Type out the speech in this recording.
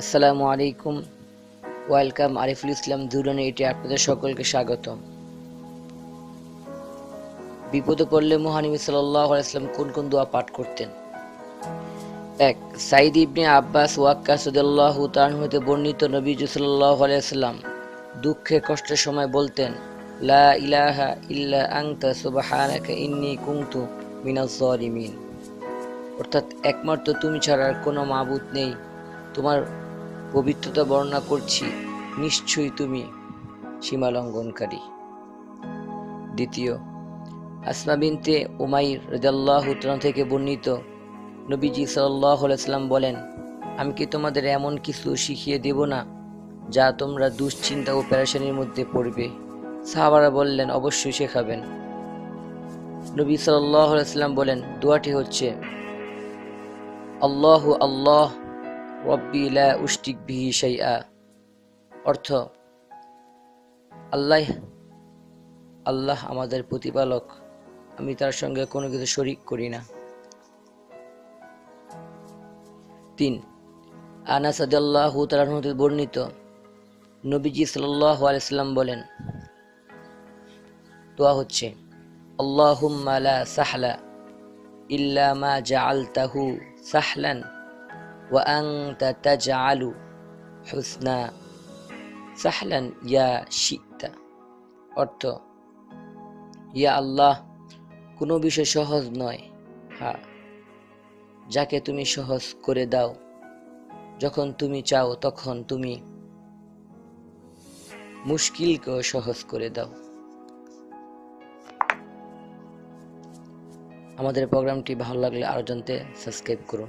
আসসালামু আলাইকুম। ওয়েলকাম আরিফুল ইসলাম দুরানি এটি আপনাদের সকলকে স্বাগতম। বিপদে পড়লে মহানবী সাল্লাম কোন কোন দোয়া পাঠ করতেন? এক সাইদ ইবনে আব্বাস ওয়াক্কাস রাদিয়াল্লাহু তাআলা হতে বর্ণিত নবী সাল্লাল্লাহু আলাইহি সাল্লাম দুঃখে কষ্টের সময় বলতেন, লা ইলাহা ইল্লা আনতা, সুবহানাকা ইন্নী কুনতু মিনাজ জালিমিন অর্থাৎ একমাত্র তুমি ছাড়া আর কোনো মাবুদ নেই। তোমার পবিত্রতা বর্ণনা করছি, নিশ্চয়ই তুমি সীমা লঙ্ঘনকারী দ্বিতীয়, আসমা বিনতে উমাইর রাদিয়াল্লাহু তাআলা থেকে বর্ণিত নবীজি আলাইহি বলেন, আমি কি তোমাদের এমন কিছু শিখিয়ে দেব না, যা তোমরা দুশ্চিন্তা ও পেরেশানির মধ্যে পড়বে? সাহাবারা বললেন, অবশ্যই শেখাবেন। নবী সাল্লাল্লাহু আলাইহি সাল্লাম বলেন, দোয়াটি হচ্ছে, আল্লাহ আল্লাহ রব্বি লা উশরিক বিহি শাইআ। অর্থ, আল্লাহ আল্লাহ আমাদের প্রতিপালক, আমি তার সঙ্গে কোনো কিছু শরিক করি না। তিন, আনাস তাআলা হতে বর্ণিত, নবীজি সাল্লাল্লাহু আলাইহি সাল্লাম বলেন, দোয়া হচ্ছে, আল্লাহুম্মা লা সাহলা ইল্লা মা জাআলতাহু সাহলান আনতা তাজআলু হুসনা সাহলান ইয়া শিতা অর্থ ইয়া আল্লাহ, কোনো বিষয় সহজ নয়। হা, যাকে তুমি সহজ করে দাও। যখন তুমি চাও, তখন তুমি মুশকিলকেও সহজ করে দাও। আমাদের প্রোগ্রামটি ভালো লাগলে আরও জানতে সাবস্ক্রাইব করুন।